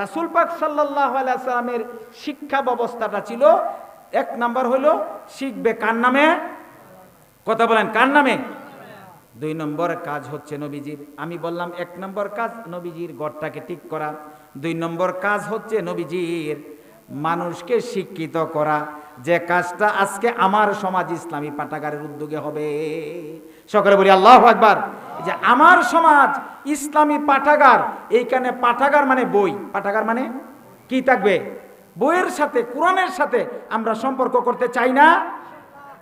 রাসুল পাক সাল্লাহ আলাইসালামের শিক্ষা ব্যবস্থাটা ছিল, এক নাম্বার হলো শিখবে কার নামে? কথা বলেন, কার নামে? দুই নম্বর কাজ হচ্ছে নবীজির। আমি বললাম, এক নম্বর কাজ নবীজির গড়টাকে ঠিক করা, দুই নম্বর কাজ হচ্ছে নবীজির মানুষকে শিক্ষিত করা, যে কাজটা আজকে আমার সমাজ ইসলামী পাঠাগারের উদ্যোগে হবে। সকলে বলি আল্লাহ একবার যে আমার সমাজ ইসলামী পাঠাগার। এইখানে পাঠাগার মানে বই। পাঠাগার মানে কি থাকবে? বইয়ের সাথে, কোরআনের সাথে আমরা সম্পর্ক করতে চাই না।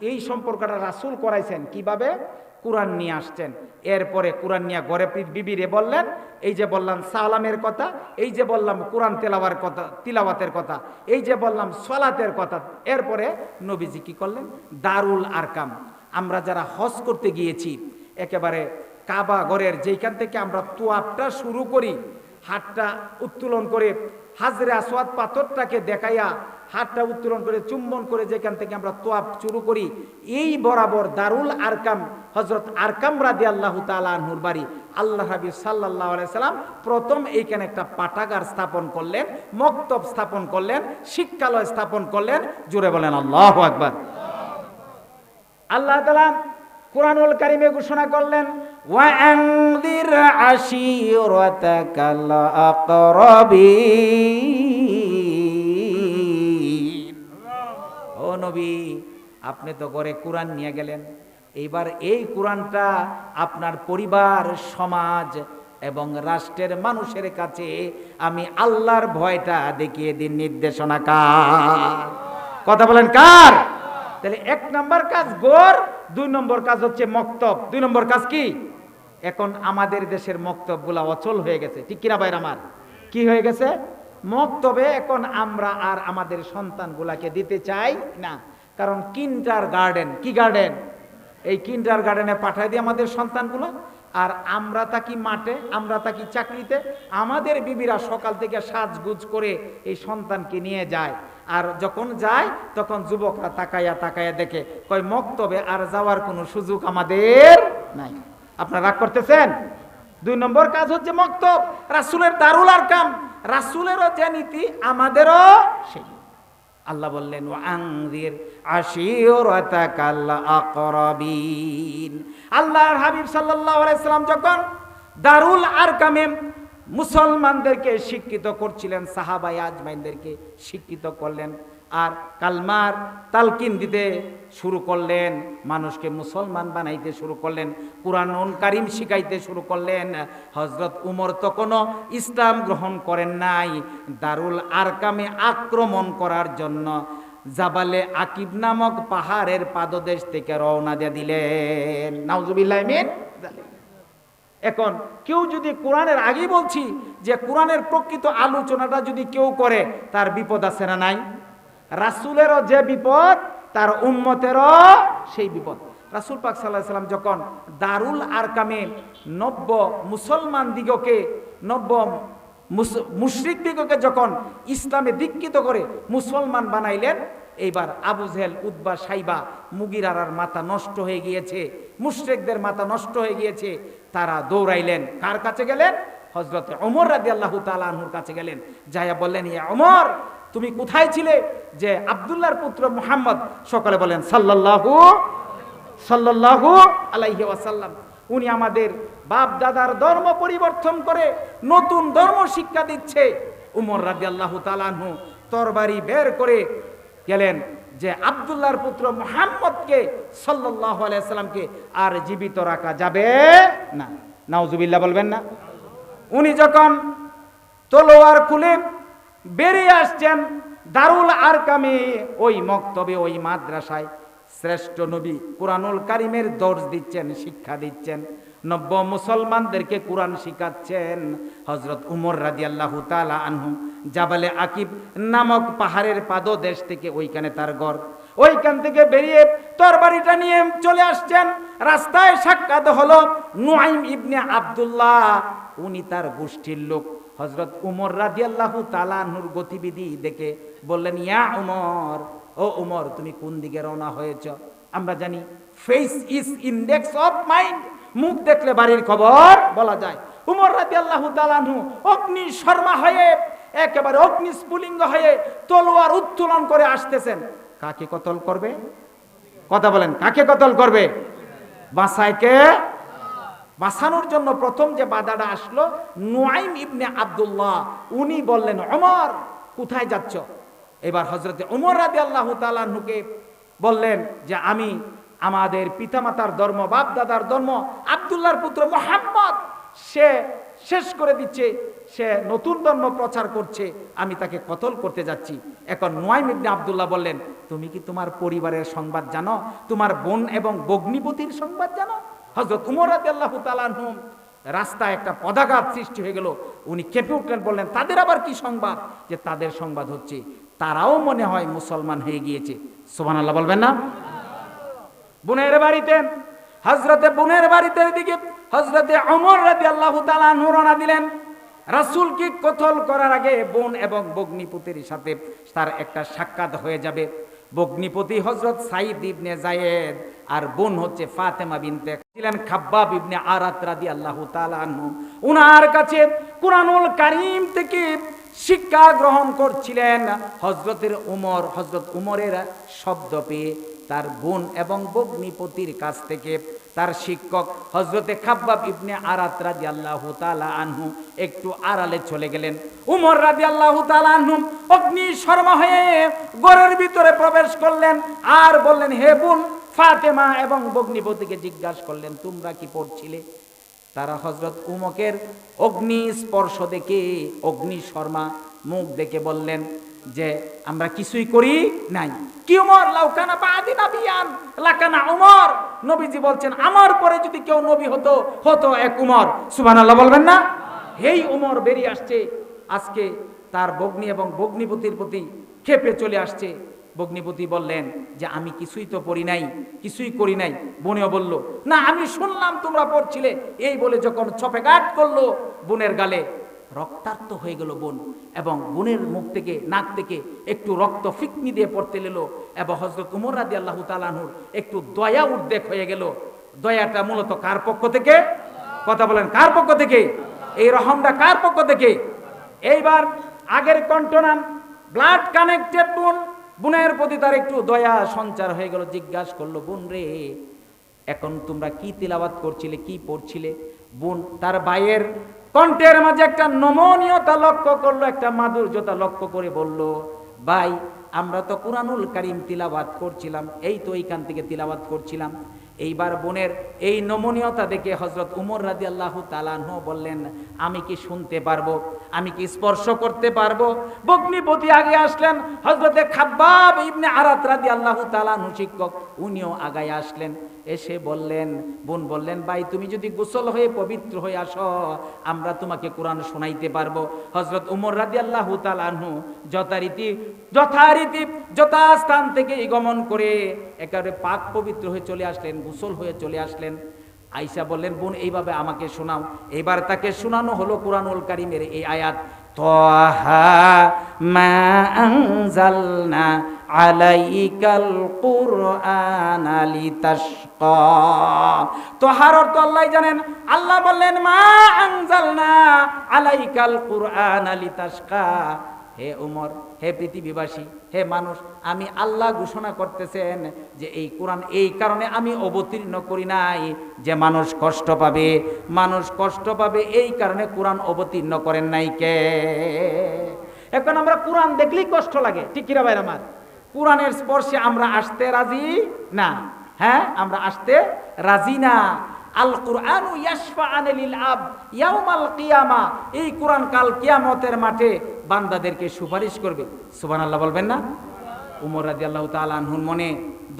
এই সম্পর্কটা রাসুল করাইছেন। কীভাবে? কোরআন নিয়ে আসছেন। এরপরে কোরআন নিয়ে গড়ে বিবিরে বললেন, এই যে বললাম সালামের কথা, এই যে বললাম কোরআন তেলাওয়ার কথা, তিলাওয়াতের কথা, এই যে বললাম সলাতের কথা, এরপরে নবীজি কি করলেন? দারুল আরকাম। আমরা যারা হজ করতে গিয়েছি, একেবারে কাবা ঘরের যেখান থেকে আমরা তোয়াবটা শুরু করি হাতটা উত্তোলন করে হাজরে আসওয়াদ পাথরটাকে দেখাইয়া হাতটা উত্তোলন করে চুম্বন করে যেখান থেকে আমরা তোয়াব শুরু করি, এই বরাবর দারুল আরকাম হজরত আরকাম রাদি আল্লাহ তালুর বাড়ি। আল্লাহ হাবিব সাল্লাহ সাল্লাম প্রথম এইখানে একটা পাঠাগার স্থাপন করলেন, মক্তব স্থাপন করলেন, শিক্ষালয় স্থাপন করলেন জুড়ে বলেন আল্লাহ আকবার। আল্লাহ তালা কোরআনুল কারিমে ঘোষণা করলেন ওয়াংদির আশিরতাকাল আকরাবিন ও নবী, আপনি তো করে কোরআন নিয়ে গেলেন। এইবার এই কোরআনটা আপনার পরিবার, সমাজ এবং রাষ্ট্রের মানুষের কাছে আমি আল্লাহর ভয়টা দেখিয়ে দিন নির্দেশনা কার। কথা বলেন কার? তাহলে এক নম্বর কাজ গোর, দুই নম্বর কাজ হচ্ছে মক্তব। দুই নম্বর কাজ কি? এখন আমাদের দেশের মক্তবগুলা অচল হয়ে গেছে। ঠিক কিনা ভাইর আমার? কি হয়ে গেছে? মক্তবে এখন আমরা আর আমাদের সন্তানগুলাকে দিতে চাই না। কারণ কিন্টার গার্ডেন, কি গার্ডেন? এই কিন্টার গার্ডেনে পাঠাই দিই আমাদের সন্তানগুলো। আর আমরা তাকি মাঠে, আমরা তাকি চাকরিতে? আমাদের বিবিরা সকাল থেকে সাজগুজ করে এই সন্তানকে নিয়ে যায়। আর যখন যায়, তখন যুবকরা তাকাইয়া তাকাইয়া দেখে, কয়, মক্তবে আর যাওয়ার কোনো সুযোগ আমাদের নাই। আপনারা রাগ করতেছেন? দুই নম্বর কাজ হচ্ছে মক্ত রাসুলের দারুল আর কাম রাসুলেরও যে নীতি, আমাদেরও সেই আল্লাহ বললেন আংদির আকরাবিন। আল্লাহর হাবিব সাল্লাল্লাহু আলাইহি সাল্লাম যখন দারুল আরকামে মুসলমানদেরকে শিক্ষিত করছিলেন সাহাবাই আজমাইনদেরকে শিক্ষিত করলেন আর কালমার তালকিন দিতে শুরু করলেন, মানুষকে মুসলমান বানাইতে শুরু করলেন কোরআন কারিম শিখাইতে শুরু করলেন। হজরত উমর তখনও ইসলাম গ্রহণ করেন নাই, দারুল আরকামে আক্রমণ করার জন্য জাবালে আকিব নামক পাহাড়ের পাদদেশ থেকে রওনা দিয়ে দিলেন। নাউজুবিল্লাহ মিন এখন কেউ যদি কোরআনের আগেই বলছি যে কোরআনের প্রকৃত আলোচনাটা যদি কেউ করে, তার বিপদ আছে না নাই? রাসুলেরও যে বিপদ, তার উম্মতেরও সেই বিপদ। রাসুল পাক সাল্লাহ সাল্লাম যখন দারুল আরকামে নব্য মুসলমান দিগকে, নব্য মুশরিক দিগকে যখন ইসলামে দীক্ষিত করে মুসলমান বানাইলেন, এইবার আবু জেহেল উদ্বা সাইবা, মুগিরার মাথা নষ্ট হয়ে গিয়েছে, মুশরেকদের মাথা নষ্ট হয়ে গিয়েছে তারা দৌড়াইলেন। কার কাছে গেলেন? হজরত অমর রাজি আল্লাহ তালাহুর কাছে গেলেন। যাইয়া বললেন ইয়া অমর তুমি কোথায় ছিলে? যে আবদুল্লাহর পুত্র মোহাম্মদ সকালে বলেন, সাল্লাল্লাহু সাল্লাল্লাহু আলাইহি ওয়াসাল্লাম। উনি আমাদের বাপ দাদার ধর্ম পরিবর্তন করে নতুন ধর্ম শিক্ষা দিচ্ছে। উমর রাজি আল্লাহ তালাহু তরবারি বের করে গেলেন। যে আবদুল্লাহর পুত্র মোহাম্মদকে সাল্লাহ আলাইসাল্লামকে আর জীবিত রাখা যাবে না। নাউজুবিল্লাহ বলবেন না। উনি যখন তলোয়ার খুলে বেরিয়ে আসছেন দারুল আরকামে, ওই মক্তবে, ওই মাদ্রাসায়, শ্রেষ্ঠ নবী কোরআনুল কারিমের দর্জ দিচ্ছেন, শিক্ষা দিচ্ছেন। নব্য মুসলমানদেরকে কোরআন শিখাচ্ছেন হজরত উমর রাজি আল্লাহ তালা আনহু। জাবালে আকিব নামক পাহাড়ের পাদদেশ থেকে ওইখানে তার ঘর। ওইখান থেকে বেরিয়ে তরবারিটা নিয়ে চলে আসছেন। রাস্তায় সাক্ষাৎ হলো নুয়াইম ইবনে আবদুল্লাহ। উনি তার গোষ্ঠীর লোক। হজরত উমর রাজি আল্লাহ তালাহুর গতিবিধি দেখে বললেন, ইয়া উমর, ও উমর, তুমি কোন দিকে রওনা হয়েছ? আমরা জানি face is index of mind মুখ দেখলে বাড়ির খবর বলা যায়। উমর রাজি আল্লাহ তালানহু অগ্নি শর্মা হয়ে, একেবারে অগ্নিস্ফুলিঙ্গ হয়ে তলোয়ার উত্তোলন করে আসতেছেন। কাকে কতল করবে? কথা বলেন, কাকে কতল করবে? বাসাইকে বাঁচানোর জন্য প্রথম যে বাধাটা আসলো, নুয়াইম ইবনে আব্দুল্লাহ। উনি বললেন অমর কোথায় যাচ্ছ? এবার হজরতে উমর রাদি আল্লাহ তালাহুকে বললেন যে, আমি আমাদের পিতামাতার ধর্ম বাপ দাদার ধর্ম, আবদুল্লাহর পুত্র মোহাম্মদ, সে শেষ করে দিচ্ছে, সে নতুন ধর্ম প্রচার করছে, আমি তাকে কতল করতে যাচ্ছি। এখন নোয়াইম ইবনে আব্দুল্লাহ বললেন, তুমি কি তোমার পরিবারের সংবাদ জানো? তোমার বোন এবং বগ্নিপতির সংবাদ জানো? হজরত উমর রাদিয়াল্লাহু তাআলা আনহুম রাস্তায় একটা পদাঘাত সৃষ্টি হয়ে গেল। উনি কেঁপে উঠলেন, বললেন, তাদের আবার কি সংবাদ? যে তাদের সংবাদ হচ্ছে, তারাও মনে হয় মুসলমান হয়ে গিয়েছে। সুবহানাল্লাহ বলবেন না? বোনের বাড়িতে হজরতে বোনের বাড়িতে দিকে হজরতে অমর রাদি আল্লাহ রওনা দিলেন। রাসূলকে কতল করার আগে বোন এবং বগ্নিপতির সাথে তার একটা সাক্ষাৎ হয়ে যাবে। বগ্নিপতি হজরত সাইদ ইবনে জায়েদ আর বোন হচ্ছে ফাতেমা বিনতে ছিলেন খাব্বাব ইবনে আরাত রাদি আল্লাহ তালানহু উনার কাছে কুরআনুল কারীম থেকে শিক্ষা গ্রহণ করছিলেন। হজরতের উমর হজরত উমরের শব্দ পেয়ে তার বোন এবং বগ্নিপতির কাছ থেকে তার শিক্ষক হজরতে খাব্বাব ইবনে আরাত রাজি আল্লাহ তালা আনহু একটু আড়ালে চলে গেলেন। উমর রাজি আল্লাহ তালা আনহু অগ্নি শর্মা হয়ে গড়ের ভিতরে প্রবেশ করলেন আর বললেন, হে বোন, ফাতেমা এবং বগ্নিপতিকে জিজ্ঞাসা করলেন, তোমরা কি পড়ছিলে? তারা হজরত উমকের অগ্নি স্পর্শ দেখে অগ্নি শর্মা মুখ দেখে বললেন যে আমরা কিছুই করি নাই। কি উমর? লাউকানা বাদি নাবিয়ান লাকানা উমর। নবীজি বলছেন, আমার পরে যদি কেউ নবী হতো হতো এক উমর। সুবহানাল্লাহ বলবেন না? এই উমর, বেরিয়ে আসছে। আজকে তার বগ্নি এবং বগ্নিপতির প্রতি ক্ষেপে চলে আসছে। বগ্নিপতি বললেন, যে আমি কিছুই তো পড়ি নাই, কিছুই করি নাই। বোনেও বলল, না, আমি শুনলাম তোমরা পড়ছিলে। এই বলে যখন ছপে গাট করল বোনের গালে রক্তাক্ত হয়ে গেল বোন এবং বোনের মুখ থেকে, নাক থেকে একটু রক্ত ফিকনি দিয়ে পড়তে এলো এবং হজরত উমর রাদি আল্লাহ তালাহুর একটু দয়া উদ্বেগ হয়ে গেল। দয়াটা মূলত কার পক্ষ থেকে? কথা বলেন, কার পক্ষ থেকে? এই রহমটা কার পক্ষ থেকে? এইবার আগের কণ্ঠনাম ব্লাড কানেক্টেড বোন, বোনের প্রতি তার একটু দয়া, সঞ্চার হয়ে গেল, জিজ্ঞাসা করল, বোন রে, এখন তোমরা কি তিলাবাত করছিলে, কি পড়ছিলে? বোন তার ভাইয়ের কণ্ঠের মাঝে একটা নমনীয়তা লক্ষ্য করল, একটা মাধুর্যতা লক্ষ্য করে বলল, ভাই, আমরা তো কোরআনুল কারিম তিলাবাত করছিলাম, এই তো এইখান থেকে তিলাবাত করছিলাম। এইবার বোনের এই নমনীয়তা দেখে হজরত উমর রাজি আল্লাহ তালাহ বললেন, আমি কি শুনতে পারব? আমি কি স্পর্শ করতে পারব? বগ্নিপতি আগে আসলেন হজরতে খাব্বাব ইবনে আরাত রাজি আল্লাহ তালাহু শিক্ষক, উনিও আগায় আসলেন। এসে বললেন, বোন বললেন, ভাই, তুমি যদি গোসল হয়ে পবিত্র হয়ে আসো, আমরা তোমাকে কোরআন শোনাইতে পারব। হজরত উমর রাজি আল্লাহ তালাহু যথারীতি যথারীতি যথাস্থান থেকে গমন করে একেবারে পাক পবিত্র হয়ে চলে আসলেন, গোসল হয়ে চলে আসলেন। আইসা বললেন, বোন, এইভাবে আমাকে শোনাও। এবার তাকে শোনানো হলো কোরআনুল কারিমের এই আয়াত, তহা আলাইকাল তোহার আল্লাহ জানেন। আল্লাহ বললেন, মা আনজালনা আলাইকাল কুরআন লিতাশকা। হে উমর, হে পৃথিবীবাসী, হে মানুষ, আমি আল্লাহ ঘোষণা করতেছেন যে এই কোরআন এই কারণে আমি অবতীর্ণ করি নাই যে মানুষ কষ্ট পাবে। মানুষ কষ্ট পাবে এই কারণে কোরআন অবতীর্ণ করেন নাই কে? এখন আমরা কোরআন দেখলেই কষ্ট লাগে। ঠিক কিরা ভাই আমার? কোরআনের স্পর্শে আমরা আসতে রাজি না। হ্যাঁ আমরা আসতে রাজি না। আল কোরআন ইয়াউমাল কিয়ামা। এই কোরআন কাল কিয়ামতের মাঠে বান্দাদেরকে সুপারিশ করবে। সুবহানাল্লাহ বলবেন না? উমর রাদিয়াল্লাহু তাআলা আনহুর মনে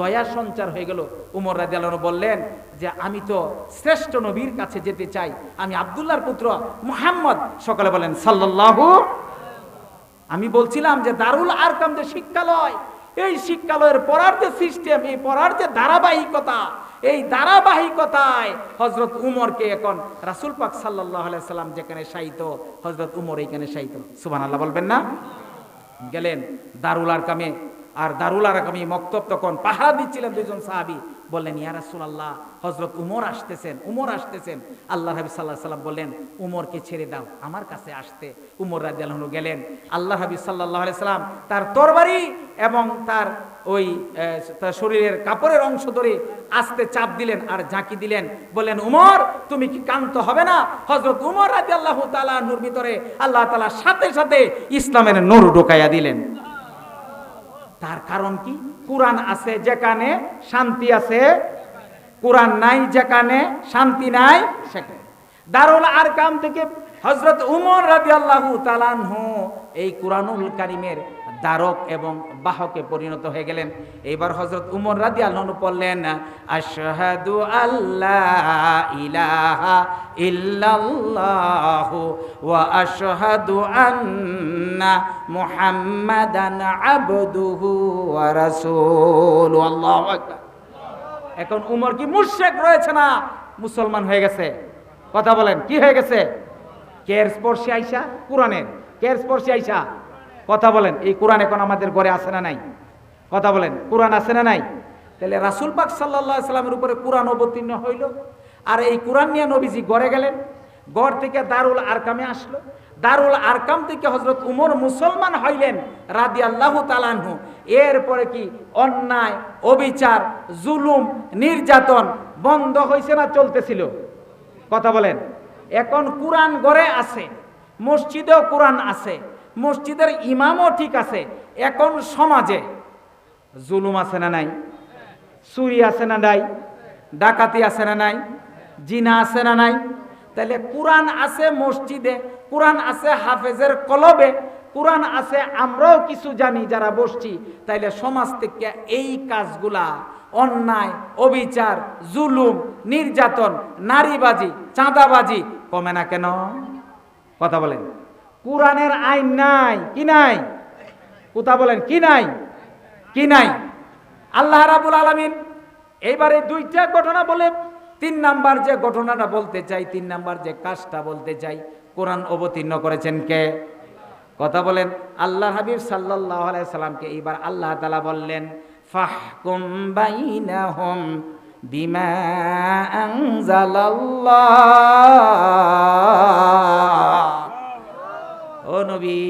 দয়া সঞ্চার হয়ে গেল। উমর রাদিয়াল্লাহু বললেন যে, আমি তো শ্রেষ্ঠ নবীর কাছে যেতে চাই। আমি আব্দুল্লাহর পুত্র মুহাম্মদ। সকালে বলেন, সাল্লাল্লাহু আমি বলছিলাম যে, দারুল আরকাম যে শিক্ষালয়, এই শিক্ষালয়ের পড়ার যে সিস্টেম, এই পড়ার যে ধারাবাহিকতা এই ধারাবাহিকতায় হজরত উমরকে এখন রাসুল পাক সাল্লাহ সাল্লাম যেখানে সাহিত হজরত উমর এইখানে সাহিত সুবান আল্লাহ বলবেন না? গেলেন দারুল আরকামে, আর দারুল আরকামে মক্তব তখন পাহারা দিচ্ছিলেন দুজন সাহাবি। বললেন, ইয়া রাসুল আল্লাহ হজরত উমর আসতেছেন উমর আসতেছেন। আল্লাহ সাল্লাল্লাহু আলাইহি সাল্লাম বললেন, উমরকে ছেড়ে দাও, আমার কাছে আসতে। উমর আনহু গেলেন আল্লাহ সাল্লাল্লাহু আলাইহি সাল্লাম তার তরবারি এবং তার ওই তার শরীরের কাপড়ের অংশ ধরে আস্তে চাপ দিলেন আর ঝাঁকি দিলেন। বললেন, উমর, তুমি কি কান্ত হবে না? হজরত উমর রাদিয়াল্লাহু তাআলা নূর ভিতরে আল্লাহ তাআলা সাথে সাথে ইসলামের নূর ঢোকাইয়া দিলেন। তার কারণ কি? কোরআন আছে যেখানে শান্তি আছে, কোরআন নাই যেখানে শান্তি নাই সেখানে। দারুল আরকাম থেকে হজরত উমর রাদিয়াল্লাহু তালানহু এই কোরআনুল কারিমের দ্বারক এবং বাহকে পরিণত হয়ে গেলেন। এইবার হজরত উমর রাদি আল্লাহ পড়লেন আশহাদু আল্লাহ ইলাহা ইল্লাল্লাহু ওয়া আশহাদু আন্না মুহাম্মাদান আবদুহু ওয়া এখন উমর কি মুশরিক রয়েছে না মুসলমান হয়ে গেছে? কথা বলেন, কি হয়ে গেছে? কের স্পর্শে আইসা? কোরআনের। কের স্পর্শে আইসা? কথা বলেন, এই কোরআন এখন আমাদের ঘরে আসে না নাই? কথা বলেন, কোরআন আছে না নাই? তাহলে রাসূল পাক সাল্লাল্লাহু সাল্লামের উপরে কোরআন অবতীর্ণ হইল, আর এই কোরআন নিয়ে নবীজি গড়ে গেলেন গড় থেকে দারুল আরকামে আসলো। দারুল আরকাম থেকে হজরত উমর মুসলমান হইলেন রাদি আল্লাহ তালানহু এরপরে কি? অন্যায়, অবিচার, জুলুম, নির্যাতন বন্ধ হয়েছে না চলতেছিল? কথা বলেন। এখন কোরআন গড়ে আছে, মসজিদেও কোরআন আছে মসজিদের ইমামও ঠিক আছে, এখন সমাজে জুলুম আছে না নাই? চুরি আছে না নাই? ডাকাতি আছে না নাই? জিনা আছে না নাই? তাহলে কোরআন আছে মসজিদে, কোরআন আছে হাফেজের কলবে, কোরআন আছে আমরাও কিছু জানি যারা বসছি, তাইলে সমাজ থেকে এই কাজগুলা, অন্যায়, অবিচার, জুলুম, নির্যাতন, নারীবাজি, চাঁদাবাজি কমে না কেন? কথা বলেন। কোরআনের আইন নাই। কি নাই? কোথা বলেন, কি নাই? কি নাই? আল্লাহ রাবুল আলমিন এইবারে দুইটা ঘটনা বলে, তিন নাম্বার যে ঘটনাটা বলতে চাই, তিন নাম্বার যে কাজটা বলতে চাই, কোরআন অবতীর্ণ করেছেন কে? কথা বলেন আল্লাহ হাবিব আলাইহি সাল্লামকে এইবার আল্লাহ তালা বললেন, ফাহকুম বাইনাহুম বিমা আনজালাল্লাহ। ও নবী,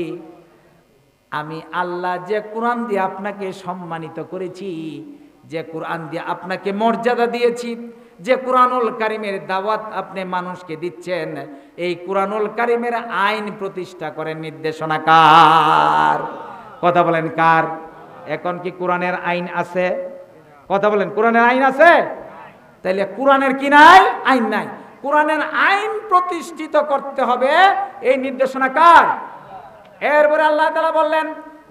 আমি আল্লাহ যে কোরআন দিয়ে আপনাকে সম্মানিত করেছি, যে কোরআন দিয়ে আপনাকে মর্যাদা দিয়েছি, যে কোরআনুল কারিমের দাওয়াত আপনি মানুষকে দিচ্ছেন, এই কোরআনুল কারিমের আইন প্রতিষ্ঠা করেন নির্দেশনা কার? কথা বলেন কার? এখন কি কোরআনের আইন আছে? কথা বলেন, কোরআনের আইন আছে? তাইলে কোরআনের কি নাই? আইন নাই। কোরআনের আইন প্রতিষ্ঠিত করতে হবে, এই নির্দেশনা কার? এরপরে আল্লাহ তালা বললেন,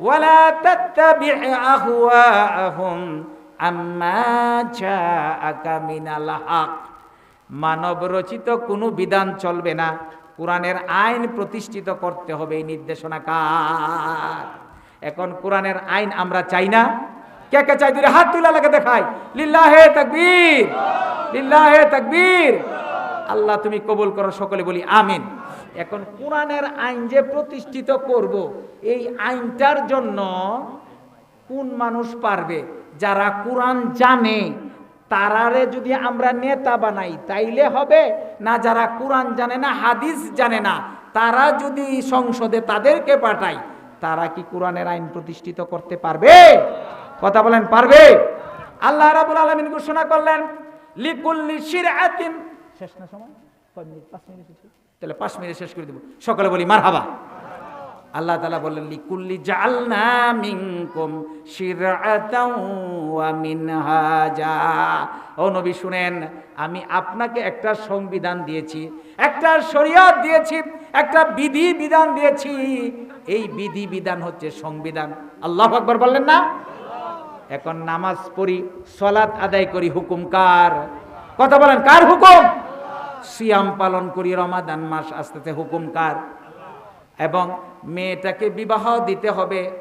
ওয়ালা মানব রচিত কোনো বিধান চলবে না। কোরআনের আইন প্রতিষ্ঠিত করতে হবে এই নির্দেশনা কার এখন কোরআনের আইন আমরা চাই না। কে কে চাই দিলে হাত তুলে লাগে দেখাই। লিল্লাহে তাকবীর লিল্লাহে তাকবীর। আল্লাহ তুমি কবুল করো, সকলে বলি আমিন। এখন কোরআনের আইন যে প্রতিষ্ঠিত করব, এই আইনটার জন্য কোন মানুষ পারবে? যারা কোরআন জানে, তারারে যদি আমরা নেতা বানাই, তাইলে হবে? না যারা কোরআন জানে না, হাদিস জানে না, তারা যদি সংসদে তাদেরকে পাঠাই তারা কি কোরআনের আইন প্রতিষ্ঠিত করতে পারবে? কথা বলেন, পারবে? আল্লাহ রাবুল আলমিন ঘোষণা করলেন, লিকুল্লি শিরআতিন, শেষ না সময়? তাহলে পাঁচ মিনিট শেষ করে দেব। সকালে বলি মার হাবা আল্লাহ তালা বললেন, লিকুল্লি জালনা শুনেন, আমি আপনাকে একটা সংবিধান দিয়েছি, একটা শরীয়ত দিয়েছি, একটা বিধি বিধান দিয়েছি। এই বিধি বিধান হচ্ছে সংবিধান। আল্লাহ আকবর বললেন না? এখন নামাজ পড়ি সলাৎ আদায় করি, হুকুম কার? কথা বলেন, কার হুকুম? সিয়াম পালন করি, রমাদান মাস আসতেছে, হুকুম কার? এবং মেয়েটাকে বিবাহ দিতে হবে,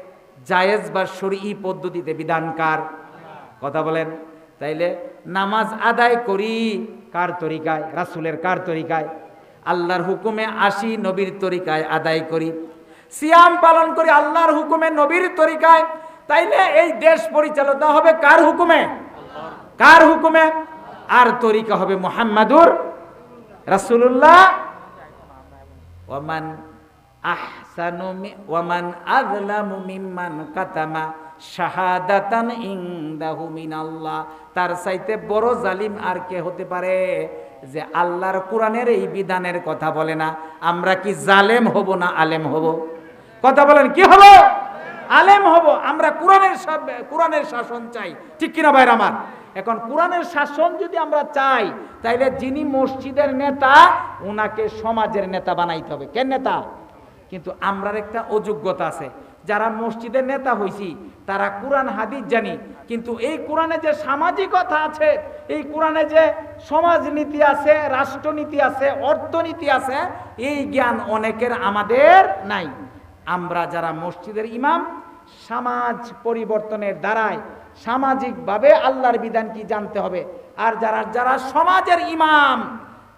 জায়েজ বা শরী পদ্ধতিতে বিধানকার কথা বলেন। তাইলে নামাজ আদায় করি, কার তরিকায়? রাসুলের কার তরিকায়? আল্লাহর হুকুমে আসি, নবীর তরিকায় আদায় করি। সিয়াম পালন করি, আল্লাহর হুকুমে, নবীর তরিকায়। তাইলে এই দেশ পরিচালিত হবে কার হুকুমে? কার হুকুমে? আর তরিকা হবে মোহাম্মদুর রাসূলুল্লাহ? ওয়ামান আহসানু ওয়ামান আযলামু মিম্মান কাতামা শাহাদাতান ইনদাহু তার চাইতে বড় জালিম আর কে হতে পারে? যে আল্লাহর কোরআনের এই বিধানের কথা বলে না। আমরা কি জালেম হব না আলেম হব? কথা বলেন, কি হব আলেম হব। আমরা কোরআনের কোরআনের শাসন চাই। ঠিক কিনা ভাইরা আমার? এখন কোরআনের শাসন যদি আমরা চাই, তাইলে যিনি মসজিদের নেতা ওনাকে সমাজের নেতা বানাইতে হবে। কে নেতা? কিন্তু আমরার একটা অযোগ্যতা আছে। যারা মসজিদের নেতা হইছি, তারা কোরআন, হাদিস জানি। কিন্তু এই কোরআনে যে সামাজিকতা আছে, এই কোরআনে যে সমাজনীতি আছে, রাষ্ট্রনীতি আছে, অর্থনীতি আছে, এই জ্ঞান অনেকের আমাদের নাই। আমরা যারা মসজিদের ইমাম, সমাজ পরিবর্তনের দ্বারায় সামাজিকভাবে আল্লাহর বিধান কি জানতে হবে? আর যারা যারা সমাজের ইমাম,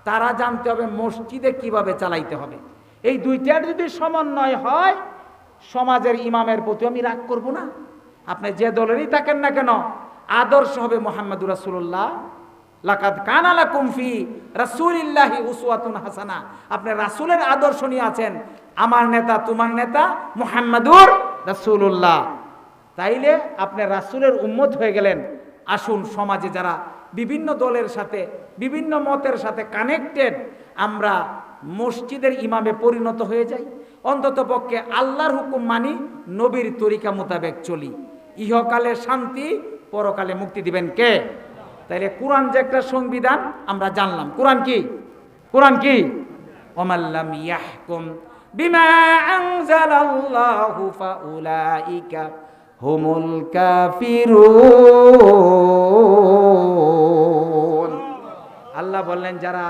তারা জানতে হবে মসজিদে কীভাবে চালাইতে হবে। এই দুইটার যদি সমন্বয় হয়, সমাজের ইমামের প্রতি আমি রাগ করব না। আপনি যে দলেরই থাকেন না কেন, আদর্শ হবে মোহাম্মদুর রাসূলুল্লাহ। লাকাদ কানালা কুমফি রাসূলিল্লাহি উসওয়াতুন হাসানা। আপনি রাসূলের আদর্শ নিয়ে আছেন, আমার নেতা, তোমার নেতা মুহাম্মাদুর রাসূলুল্লাহ। তাইলে আপনি রাসূলের উম্মত হয়ে গেলেন। আসুন সমাজে যারা বিভিন্ন দলের সাথে, বিভিন্ন মতের সাথে কানেক্টেড আমরা মসজিদের ইমামে পরিণত হয়ে যাই। অন্তত পক্ষে আল্লাহর হুকুম মানি নবীর তরিকা মোতাবেক চলি। ইহকালে শান্তি, পরকালে মুক্তি দিবেন কে? তাইলে কোরআন যে একটা সংবিধান, আমরা জানলাম। কোরআন কি? কোরআন কি? ওমাল্লাম ইয়াহকুম বিমা আনজালাল্লাহু ফাউলাইকা। হুমুল কাফিরুন। আল্লাহ বললেন, যারা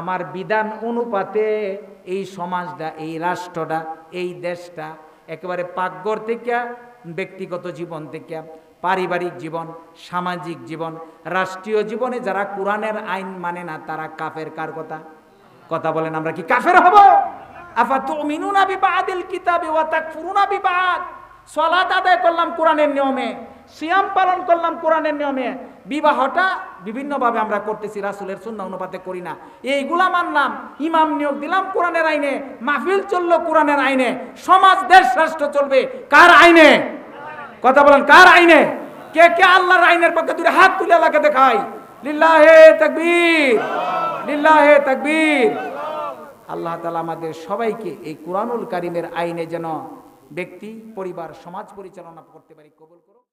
আমার বিধান অনুপাতে এই সমাজটা, এই রাষ্ট্রটা, এই দেশটা একেবারে পাকঘর থেকে, ব্যক্তিগত জীবন থেকে, পারিবারিক জীবন, সামাজিক জীবন, রাষ্ট্রীয় জীবনে যারা কোরআনের আইন মানে না, তারা কাফের কার কথা? কথা বলেন, আমরা কি কাফের হব? আফা তুমিনুনা বিবাদিল কিতাবি ওয়া তাকফুরুনা বিবাদ। সলাত আদায় করলাম কোরআনের নিয়মে, সিয়াম পালন করলাম কোরআনের নিয়মে, বিবাহটা বিভিন্নভাবে আমরা করতেছি, রাসুলের সুন্না অনুপাতে করি না। এইগুলা মানলাম, ইমাম নিয়োগ দিলাম কোরআনের আইনে, মাহফিল চলল কোরআনের আইনে, সমাজ দেশ রাষ্ট্র চলবে, কার আইনে? কথা বলেন, কার আইনে? কে কে আল্লাহর আইনের পক্ষে দুটো হাত তুলে আল্লাহকে দেখাই লিল্লাহে তাকবীর লিল্লাহে তাকবীর। আল্লাহ তালা আমাদের সবাইকে এই কোরআনুল কারিমের আইনে যেন ব্যক্তি পরিবার সমাজ পরিচালনা করতে পারি কবুল